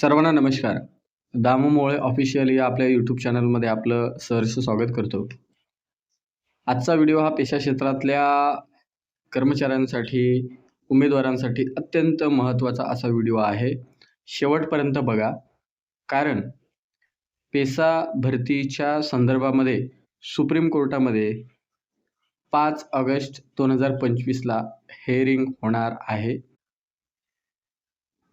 सर्वांना नमस्कार. दामू मोळे ऑफिशियल या आपल्या यूट्यूब चॅनलमध्ये आपलं सहर्ष स्वागत करतो. आजचा व्हिडिओ हा पेशा क्षेत्रातल्या कर्मचाऱ्यांसाठी उमेदवारांसाठी अत्यंत महत्त्वाचा असा व्हिडिओ आहे. शेवटपर्यंत बघा. कारण पेसा भरतीच्या संदर्भामध्ये सुप्रीम कोर्टामध्ये पाच ऑगस्ट दोन हजार पंचवीसला हेअरिंग होणार आहे.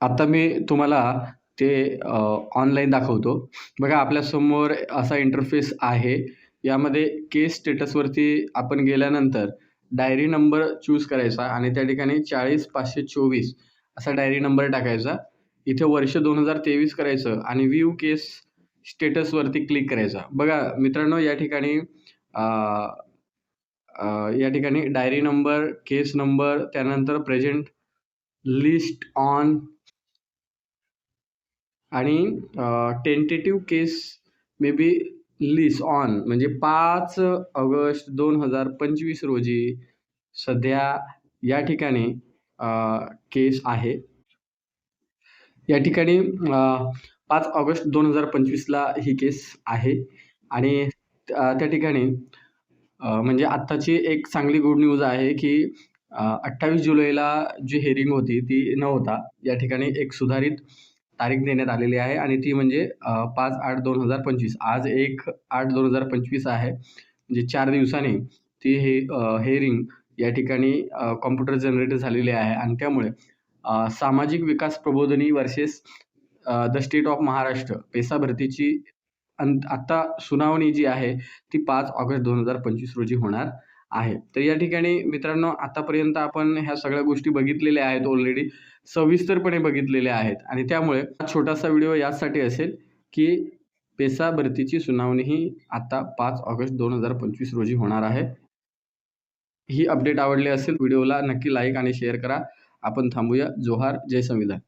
आता मी तुम्हाला ते ऑनलाईन दाखवतो. बघा आपल्यासमोर असा इंटरफेस आहे. यामध्ये केस स्टेटसवरती आपण गेल्यानंतर डायरी नंबर चूज करायचा आणि त्या ठिकाणी चाळीस पाचशे चोवीस असा डायरी नंबर टाकायचा. इथे वर्ष दोन हजार तेवीस करायचं आणि व्ह्यू केस स्टेटसवरती क्लिक करायचा. बघा मित्रांनो या ठिकाणी या ठिकाणी डायरी नंबर केस नंबर त्यानंतर प्रेझेंट लिस्ट ऑन आणि tentative case may be listed on म्हणजे पाच ऑगस्ट दोन हजार पंचवीस रोजी सध्या या ठिकाणी केस आहे. या ठिकाणी पाच ऑगस्ट दोन हजार पंचवीसला ही केस आहे. आणि त्या ठिकाणी म्हणजे आत्ताची एक चांगली गुड न्यूज आहे की अठ्ठावीस जुलैला जी हेरिंग होती ती न होता या ठिकाणी एक सुधारित तारीख देण्यात आलेली आहे आणि ती म्हणजे पाच आठ दोन हजार पंचवीस. आज एक आठ दोन हजार पंचवीस आहे. म्हणजे चार दिवसांनी ती हे हेअरिंग या ठिकाणी कॉम्प्युटर जनरेटर झालेली आहे आणि त्यामुळे सामाजिक विकास Prabodhini versus the state of Maharashtra PESA भरतीची अन आत्ता सुनावणी जी आहे ती पाच ऑगस्ट दोन हजार पंचवीस रोजी होणार आहे. तर या ठिकाणी मित्रांनो आतापर्यंत आपण ह्या सगळ्या गोष्टी बघितलेल्या आहेत ऑलरेडी सविस्तरपणे बघितलेले आहेत. आणि त्यामुळे हा छोटासा व्हिडिओ यासाठी असेल की पेसा भरतीची सुनावणी ही आता पाच ऑगस्ट दोन हजार पंचवीस रोजी होणार आहे. ही अपडेट आवडली असेल व्हिडिओला नक्की लाईक आणि शेअर करा. आपण थांबूया. जोहार जय संविधान.